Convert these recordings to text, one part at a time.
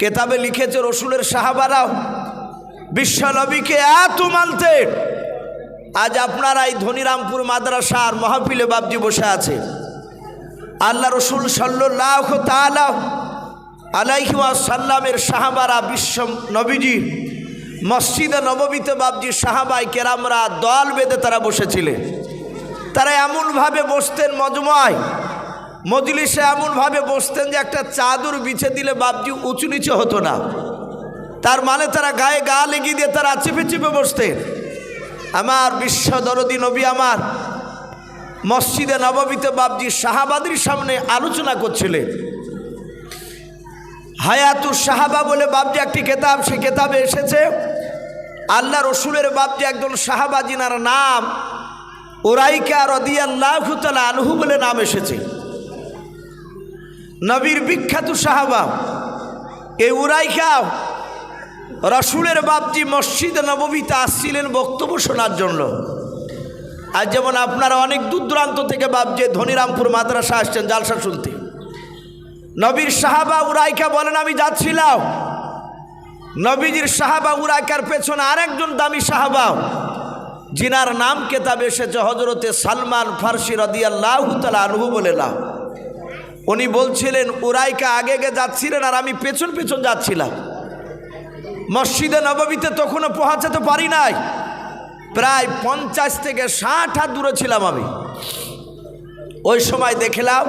কেতাবে লিখেছে রসুলের সাহাবারাও, বিশ্বনবীকে এত মানতে। আজ আপনারা এই ধনিরামপুর মাদ্রাসার মহাপিলে বাবজি বসে আছে। আল্লাহ রসুল সাল্লাহ তালাহ আলাইহি সাল্লামের সাহাবারা, বিশ্ব নবীজি, মসজিদে নবমীতে বাবজি সাহাবাই কেরামরা দল বেঁধে তারা বসেছিলেন। তারা এমনভাবে বসতেন মজময় মজলিসে এমনভাবে বসতেন যে একটা চাদর বিছে দিলে বাবজি উঁচু নিচে হতো না। তার মানে তারা গায়ে গা লেগে দিয়ে তারা চেপে চেপে বসতেন। আমার বিশ্ব দরদি নবী আমার, মসজিদে নবমীতে বাবজি শাহাবাদির সামনে আলোচনা করছিলেন। হায়াতুর সাহাবা বলে বাবজি একটি কেতাব, সে কেতাবে এসেছে, আল্লাহ রসুলের বাপজি একজন সাহাবা জিনার নাম ওরাইকা রদিয়াল্লাহ আনহু বলে নাম এসেছে। নবীর বিখ্যাত সাহাবা। এই উরাইকা রসুলের বাপজি মসজিদ নবমীতে আসছিলেন বক্তব্য শোনার জন্য। আর যেমন আপনারা অনেক দূর দূরান্ত থেকে বাপজে ধনিরামপুর মাদ্রাসা আসছেন জালসা শুনতে। নবীর সাহাবা উরাইকা বলেন, আমি যাচ্ছিলাম। নবীজির সাহাবা উরাইকার পেছনে আরেকজন দামি সাহাবা জিনার নাম কেতাব এসেছে হজরতে সালমান ফার্সি রদিয়াল্লাহ তালা আনহু বলে না। উনি বলছিলেন, উরাইকা আগে আগে যাচ্ছিলেন আর আমি পেছন পেছন যাচ্ছিলাম। মসজিদে নবমীতে তখনও পৌঁছাতে পারি নাই। প্রায় পঞ্চাশ থেকে ষাট হাত দূরে ছিলাম আমি। ওই সময় দেখলাম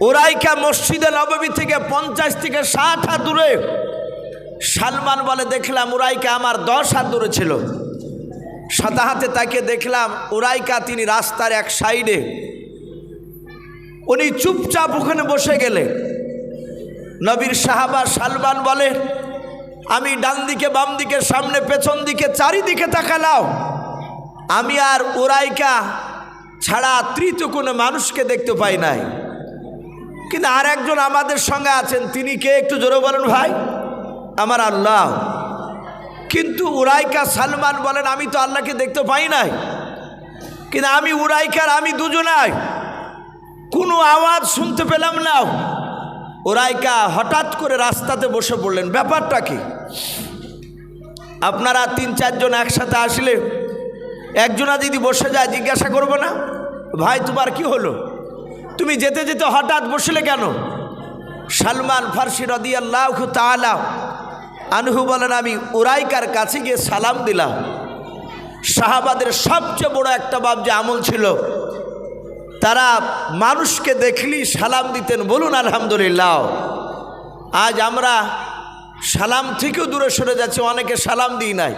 ওরাইকা মসজিদে নবমী থেকে পঞ্চাশ থেকে ষাট হাত দূরে। সালমান বলে, দেখলাম উরাইকা আমার দশ হাত দূরে ছিল। সাদা হাতে তাকে দেখলাম, উরাইকা তিনি রাস্তার এক সাইডে। উনি চুপচাপ ওখানে বসে গেলে। নবীর সাহাবা সালমান বলে, আমি ডান দিকে, বাম দিকে, সামনে, পেছন দিকে, চারিদিকে তাকালাও। আমি আর ওরাইকা ছাড়া তৃতীয় কোনো মানুষকে দেখতে পাই নাই। কিন্তু আর একজন আমাদের সঙ্গে আছেন, তিনি কে? একটু জোরে বলেন ভাই। আমার আল্লাহ। কিন্তু উরাইকা সালমান বলেন, আমি তো আল্লাহকে দেখতে পাই নাই। কিন্তু আমি উরাইকার, আমি দুজনাই। কোনো আওয়াজ শুনতে পেলাম না। ওরাইকা হঠাৎ করে রাস্তাতে বসে পড়লেন। ব্যাপারটা কি? আপনারা তিন, চারজন একসাথে আসলে একজনা যদি বসে যায় জিজ্ঞাসা করব না? ভাই, তোমার কি হলো? তুমি যেতে যেতে হঠাৎ বসলে কেন? সালমান ফার্সি রদি আল্লাহ তালা আনহু বলেন, আমি উরাইকার কাছে গিয়ে সালাম দিলাম। শাহাবাদের সবচেয়ে বড় একটা বাব যে আমল ছিল তারা মানুষকে দেখলি সালাম দিতেন, বলুন আলহামদুলিল্লাহ। আজ আমরা সালাম থেকেও দূরে সরে যাচ্ছি, অনেকে সালাম দিই নাই।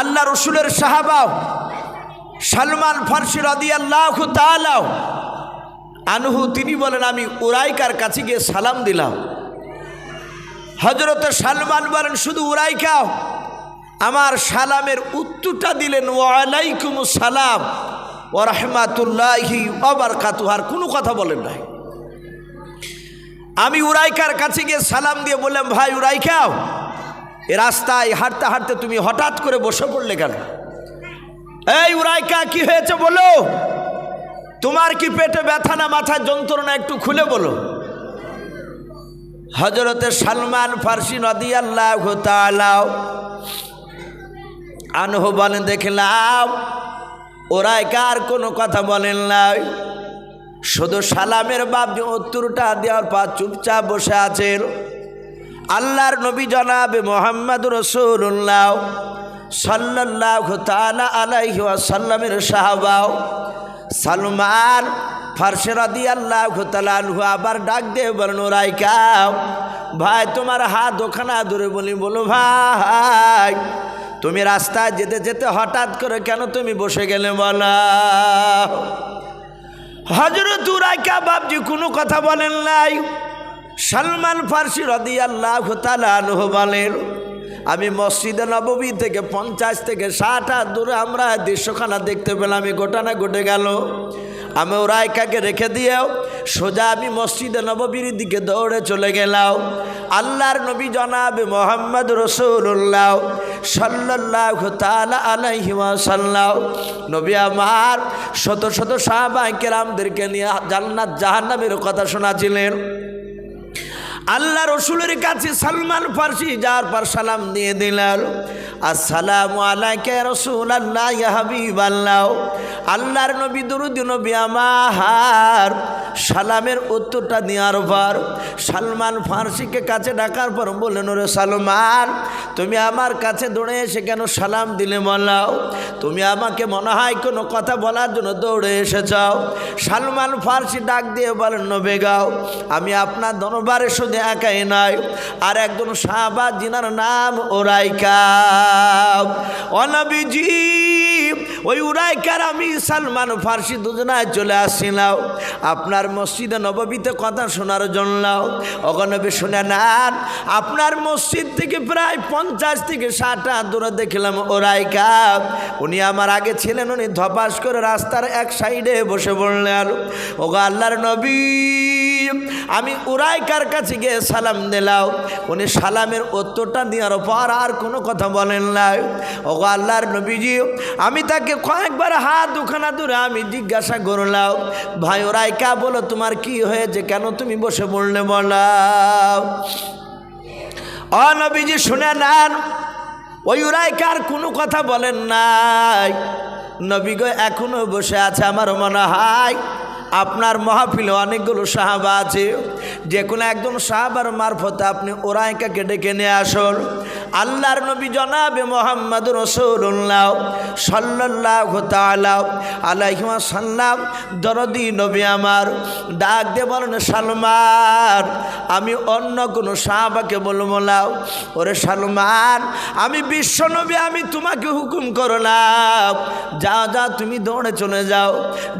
আল্লাহ রসুলের সাহাবা সালমান ফার্সি রদি আল্লাহ তালাও আনহু, তিনি বলেন, আমি উরাইকার কাছে গিয়ে সালাম দিলাম। হজরত সালমান বলেন, শুধু উরাইকাও আমার সালামের উত্তরটা দিলেন ওয়ালাইকুম সালাম। ও রহমাতুল্লাহি অবার কাতুহার কোনো কথা বলেন নাই। আমি উরাইকার কাছে গিয়ে সালাম দিয়ে বললাম, ভাই উরাইকাও এ রাস্তায় হাঁটতে হাঁটতে তুমি হঠাৎ করে বসে পড়লে কেন? এই উরাইকা কি হয়েছে বলো? তোমার কি পেটে ব্যথা না মাথায় যন্ত্রণা একটু খুলে বলো? হজরতে সালমান ফার্সি নদী আল্লাহ আনহ বলেন, দেখলাম ওরাই কার কোনো কথা বলেন নাই? শুধু সালামের বাপ উত্তরটা দেওয়ার পর চুপচাপ বসে আছেন। আল্লাহর নবী জনাবে মোহাম্মদ রসুল্লাহ সাল্লাহ তালা আলাইহি সাল্লামের সাহাবাও সালমান ফার্সেরা দিয়ে আল্লাহ তালু আবার ডাক দিয়ে বলেন, ওরাই কাও ভাই, তোমার হাত ওখানা ধরে বলি। বলো, ভাই। তুমি রাস্তায় যেতে যেতে হঠাৎ করে কেন তুমি বসে গেলে বলা? হজরত উরাইকা বাবজি কোনো কথা বলেন নাই। সালমান ফার্সি রদি আল্লাহ তালু বলেন, আমি মসজিদে নবমী থেকে পঞ্চাশ থেকে ষাট হাত দূরে আমরা দৃশ্যখানা দেখতে পেলাম এই ঘটনা ঘটে গেল। আমি ওরাইকাকে রেখে দিয়েও সোজা আমি মসজিদে নববীর দিকে দৌড়ে চলে গেলাম। আল্লাহর নবী জনাবে মোহাম্মদ রসুল্লাহ সাল্লাহ তালা আলাইহিমা সাল্লাহ নবী আমার শত শত সাহাবাহিকেরামদেরকে নিয়ে জান্নাত জাহান্নামের কথা শোনাছিলেন। আল্লাহ রসুলের কাছে সালমান ফার্সি যার পর সালাম দিয়ে দিলেন আসসালাম আলাইকে রসুল আল্লাহ আল্লাহ আল্লাহর নবী, দুরুদ নবী আমার। সালামের উত্তরটা দেওয়ার পর সালমান ফার্সিকে কাছে ডাকার পর বললেন, ওরে সালমান, তুমি আমার কাছে দৌড়ে এসে কেন সালাম দিলে বলাও? তুমি আমাকে মনে হয় কোনো কথা বলার জন্য দৌড়ে এসেছাও সালমান ফার্সি ডাক দিয়ে বলেন, নবে গাও আমি আপনার দরবারে শুধু একাই নয়। আর একজন সাহাবা জিনার নাম ওরাইকা। অনবিজি ওই উরাইকার আমি সালমান ফার্সি দুজনায় চলে আসছিলাম। আপনার মসজিদে নববীতে কথা শোনার জন্য। অগনবী শুনে নেন, আপনার মসজিদ থেকে প্রায় পঞ্চাশ থেকে ষাট দূরে দেখলাম ওরাইকা উনি আমার আগে ছিলেন, উনি ধপাস করে রাস্তার এক সাইডে বসে বললেন ওগো আল্লাহর নবী, আমি উরাইকার কাছে গিয়ে সালাম দিলাম। উনি সালামের উত্তরটা দেওয়ার পর আর কোনো কথা বলেন নাই। ওগো আল্লাহর নবীজি, আমি তাকে কয়েকবার হাত দুখানা দূরে আমি জিজ্ঞাসা করলাম, ভাই ওরাইকা বলো তোমার কি হয়েছে? কেন তুমি বসে বললে বলাও অনবীজি শুনে নেন, ওই উরাইকার কোনো কথা বলেন নাই। নবীগ এখনও বসে আছে আমার মনে হয়। আপনার মহাফিলে অনেকগুলো সাহাবা আছে। যে কোনো একজন সাহাবার মারফতে আপনি ওরাইকাকে ডেকে নিয়ে আসুন। আল্লাহর নবী জনাবে মোহাম্মদ রসুল্লাহ সাল্লাহ তালাম আলাইহিমা সাল্লাম দরদি নবী আমার, ডাক দিয়ে বলেন, সালমান, আমি অন্য কোনো সাহাবাকে বলব লাও ওরে সালমান, আমি বিশ্ব নবী, আমি তোমাকে হুকুম করলাম। যা যা, তুমি দৌড়ে চলে যাও।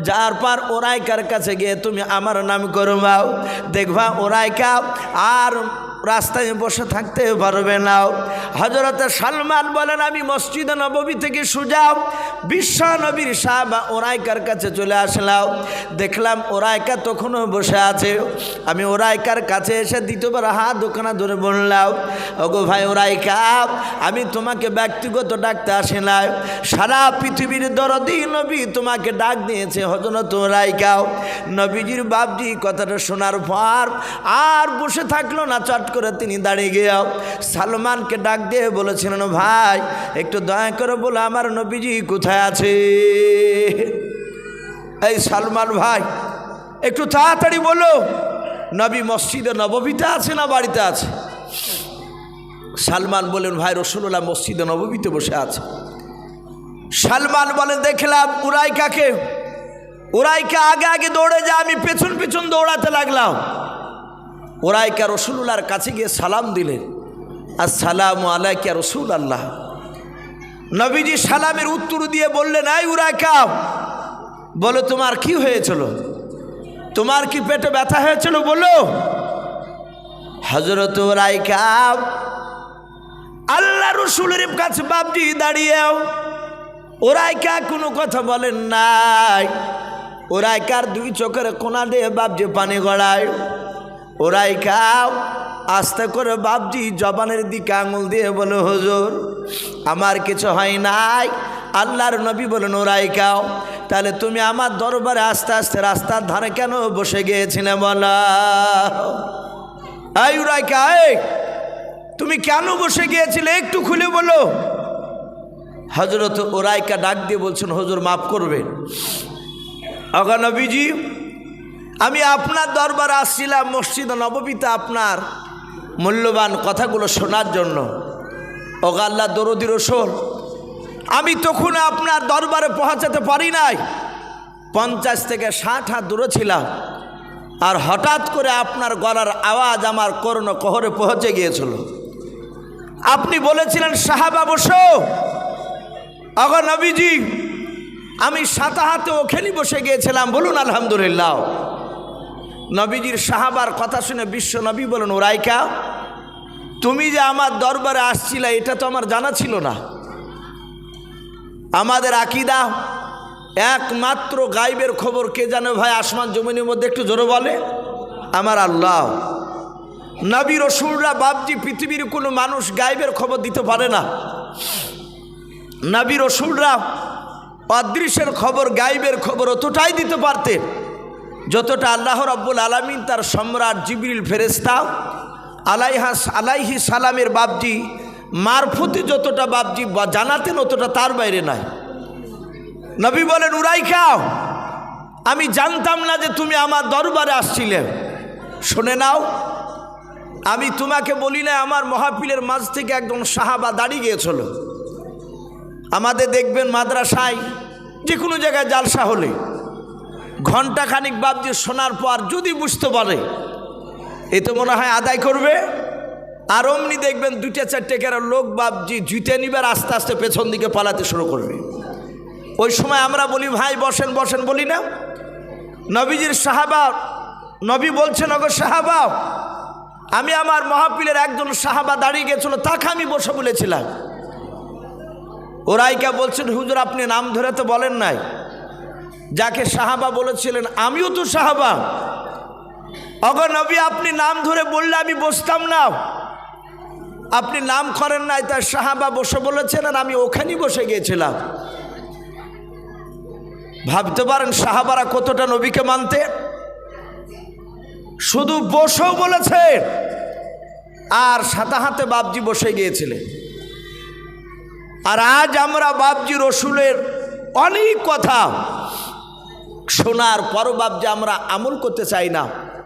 যার পার ওরাইকার কাছে গিয়ে তুমি আমার নাম করবাও। দেখবা ওরাইকা আর রাস্তায় বসে থাকতে পারবে না। হজরতে সালমান বলেন, আমি মসজিদ নবী থেকে সুজাও বিশ্ব নবীর সাহাবা ওরাইকার কাছে চলে আসলাম। দেখলাম ওরাইকা তখনও বসে আছে। আমি ওরাইকার কাছে এসে দ্বিতীয়বার হাত দোকানা ধরে বললাম, ওগো ভাই ওরাইকা, আমি তোমাকে ব্যক্তিগত ডাকতে আসি না সারা পৃথিবীর দরদি নবী তোমাকে ডাক দিয়েছে হজরত ওরাইকাও নবীজির বাপজি কথাটা শোনার পর আর বসে থাকল না, চট করে তিনি দাঁড়িয়ে গিয়েও সালমানকে ডাক দিয়ে বলেছিলেন ভাই, একটু দয়া করে বলো আমার নবীজি কোথায় আছে? এই সালমান ভাই, একটু তাড়াতাড়ি বলো, নবী মসজিদে নববীতে আছে না বাড়িতে আছে? সালমান বলেন, ভাই রসুল্লাহ মসজিদে নববীতে বসে আছে। সালমান বলে দেখলাম উরাইকাকে, উরাইকা আগে আগে দৌড়ে যায়, আমি পেছন পেছন দৌড়াতে লাগলাম। ওরাইকা রসুল্লাহর কাছে গিয়ে সালাম দিলেন। আসসালাম আলাইকা রসুল আল্লাহ নবীজি সালামের উত্তর দিয়ে বললেন এই উরাইকা, বলো তোমার কি হয়েছিল? তোমার কি পেটে ব্যথা হয়েছিল বলো? হজরত ওরাইকা আল্লাহ রসুলের কাছে বাপজি দাঁড়িয়েও ওরাইকা কোনো কথা বলেন নাই। ওরাইকার দুই চোখের কোনা দিয়ে বাপজি পানি গড়ায়। ওরাই খাও। আস্তে করে বাপজি জবানের দিকে আঙুল দিয়ে বলে, হুজুর, আমার কিছু হয় নাই। আল্লাহর নবী বলেন, ওরাই খাও। তাহলে তুমি আমার দরবারে আস্তে আস্তে রাস্তার ধারে কেন বসে গিয়েছিলে বলা? এই এই, তুমি কেন বসে গিয়েছিলে? একটু খুলে বলো। হজরত ওরাইকা ডাক দিয়ে বলছেন, হজুর, মাফ করবেন। অগনবীজি আমি আপনার দরবার আসছিলাম মসজিদ নববীতে আপনার মূল্যবান কথাগুলো শোনার জন্য। ওগাল্লা দরদি রসুল, আমি তখন আপনার দরবারে পৌঁছাতে পারি নাই। পঞ্চাশ থেকে ষাট হাত দূরে ছিলাম, আর হঠাৎ করে আপনার গলার আওয়াজ আমার করুণ কহরে পৌঁছে গিয়েছিল। আপনি বলেছিলেন, সাহাবা, বসো। অগর নবীজি, আমি সাতা হাতে ওখানে বসে গিয়েছিলাম, বলুন আলহামদুলিল্লাহ। নবীজির সাহাবার কথা শুনে বিশ্ব নবী বলেন, ওরাইকা, তুমি যে আমার দরবারে আসছিলে, এটা তো আমার জানা ছিল না। আমাদের আকিদা একমাত্র গাইবের খবর কে জানে ভাই, আসমান জমিনের মধ্যে একটু জোরে বলে? আমার আল্লাহ। নবী রসুলরা বাবজি পৃথিবীর কোনো মানুষ গাইবের খবর দিতে পারে না। নবী রসুলরা অদৃশ্যের খবর, গাইবের খবর অতটাই দিতে পারতেন। যতটা আল্লাহ রব্বুল আলমিন তার সম্রাট জিবরিল ফেরেস্তা আলাইহাস আলাইহি সালামের বাবজি মারফতি যতটা বাবজি জানাতেন অতটা তার বাইরে নাই। নবী বলেন, উড়াই খাও। আমি জানতাম না যে তুমি আমার দরবারে আসছিলে। শুনে নাও, আমি তোমাকে বলি না আমার মহাপিলের মাঝ থেকে একজন সাহাবা দাঁড়িয়ে গিয়েছিল। আমাদের দেখবেন মাদ্রাসায় যে কোনো জায়গায় জালসা হলে ঘণ্টা খানিক বাবজি শোনার পর যদি বুঝতে পারে, এ তো মনে হয় আদায় করবে। আর অমনি দেখবেন দুইটা চারটে কেরা লোক বাবজি জুতে নিবার আস্তে আস্তে পেছন দিকে পালাতে শুরু করবে। ওই সময় আমরা বলি, ভাই, বসেন বসেন। বলি না। নবীজির সাহাবা, নবী বলছেন অগর সাহাবা, আমি আমার মহাপিলের একজন সাহাবা দাঁড়িয়ে গেছিল, তাকে আমি বসে বলেছিলাম। ওরাইকা বলছেন, হুজুর, আপনি নাম ধরে তো বলেন নাই। যাকে সাহাবা বলেছিলেন, আমিও তো সাহাবা। নবী, আপনি নাম ধরে বললে আমি বসতাম না। আপনি নাম করেন নাই, তার সাহাবা বসে বলেছেন আর আমি ওখানেই বসে গিয়েছিলাম। ভাবতে পারেন সাহাবারা কতটা নবীকে মানতে। শুধু বসেও বলেছে আর সাথে হাতে বাবজি বসে গিয়েছিলেন। আর আজ আমরা বাবজি রসুলের অনেক কথা শোনার পরবাব যে আমরা আমল করতে চাই না